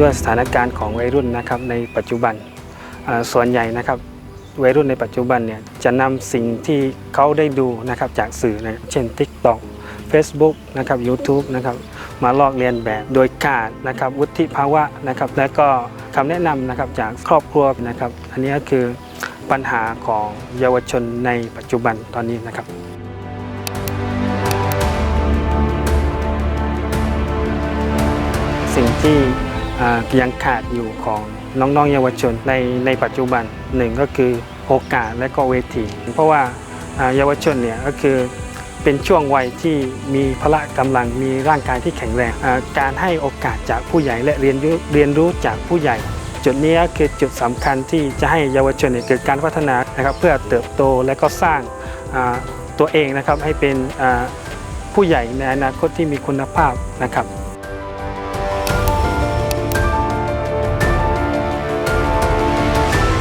ด้วยสถานการณ์ของวัยรุ่นนะครับในปัจจุบันส่วนใหญ่นะครับวัยรุ่นในปัจจุบันเนี่ยจะนำสิ่งที่เขาได้ดูนะครับจากสื่อนะเช่น TikTok Facebook นะครับ YouTube นะครับมาลอกเลียนแบบโดยขาดนะครับวุฒิภาวะนะครับและก็คำแนะนำนะครับจากครอบครัวนะครับ อันนี้ก็คือปัญหาของเยาวชนในปัจจุบันตอนนี้นะครับสิ่งที่ ยังขาดอยู่ของน้องๆเยาวชนในในปัจจุบันหนึ่งก็คือโอกาสและก็เวที เพราะว่าเยาวชนเนี่ยก็คือเป็นช่วงวัยที่มีพละกำลังมีร่างกายที่แข็งแรง การให้โอกาสจากผู้ใหญ่และเรียนรู้เรียนรู้จากผู้ใหญ่ จุดนี้คือจุดสำคัญที่จะให้เยาวชนเกิดการพัฒนานะครับเพื่อเติบโตและก็สร้างตัวเองนะครับให้เป็นผู้ใหญ่ในอนาคตที่มีคุณภาพนะครับ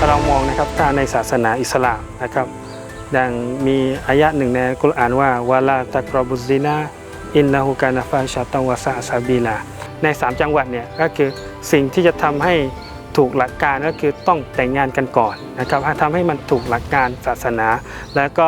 เรามองนะครับถ้าในศาสนาอิสลามนะครับดังมีอายะหนึ่งในกุรอานว่าวาลาตะกรบุซินาอินนาฮูกานาฟาชาตังวาซาซาบีลาใน3จังหวัดเนี่ยก็คือสิ่งที่จะทำให้ถูกหลักการก็คือต้องแต่งงานกันก่อนนะครับทำให้มันถูกหลักการศาสนา แล้วก็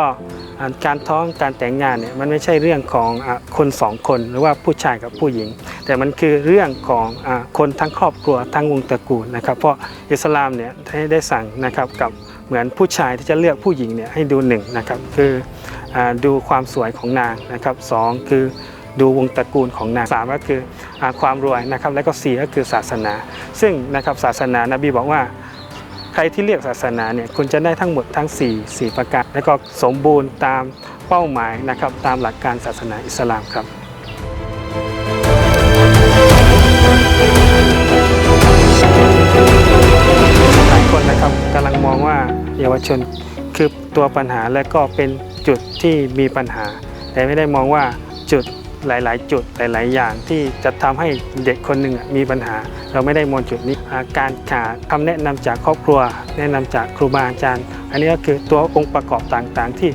การท้องการแต่งงานเนี่ยมันไม่ใช่เรื่องของคนสองคน หรือว่าผู้ชายกับผู้หญิง แต่มันคือเรื่องของอคนทั้งครอบครัวทั้งวงตระกูลนะครับ เพราะอิสลามเนี่ยได้ได้สั่งนะครับกับเหมือนผู้ชายที่จะเลือกผู้หญิงเนี่ยให้ดูหนึ่งนะครับคืออดูความสวยของนางนะครับสองคือดูวงตระกูลของนางสามก็คืออความรวยนะครับและก็สี่ก็คือศาสนา ซึ่งนะครับศาสนานบีบอกว่าใครที่เรียกศาสนาเนี่ยคุณจะได้ทั้งหมดทั้ง 4 4 ประการ และก็สมบูรณ์ตามเป้าหมายนะครับตามหลักการศาสนาอิสลามครับ เยาวชนคือตัวปัญหาและก็เป็นจุดที่มีปัญหา แต่ไม่ได้มองว่าจุดหลาย ๆ จุดหลาย ๆ อย่างที่จะทำให้เด็กคนหนึ่งมีปัญหา เราไม่ได้มองจุดนี้าการขาดคำแนะนำจากครอบครัว แนะนำจากครูบาอาจารย์ อันนี้ก็คือตัวองค์ประกอบต่างๆ ที่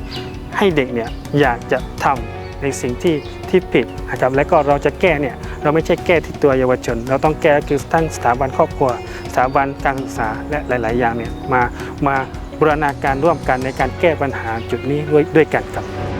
ให้เด็กเนี่ยอยากจะทำในสิ่งที่ที่ผิดนะครับและก็เราจะแก้เนี่ยเราไม่ใช่แก้ที่ตัวเยาวชน เราต้องแก้คือทั้งสถาบันครอบครัว สถาบันการศึกษาและหลาย ๆ อย่างเนี่ยมามา บูรณาการร่วมกันในการแก้ปัญหาจุดนี้ด้วยด้วยกันครับ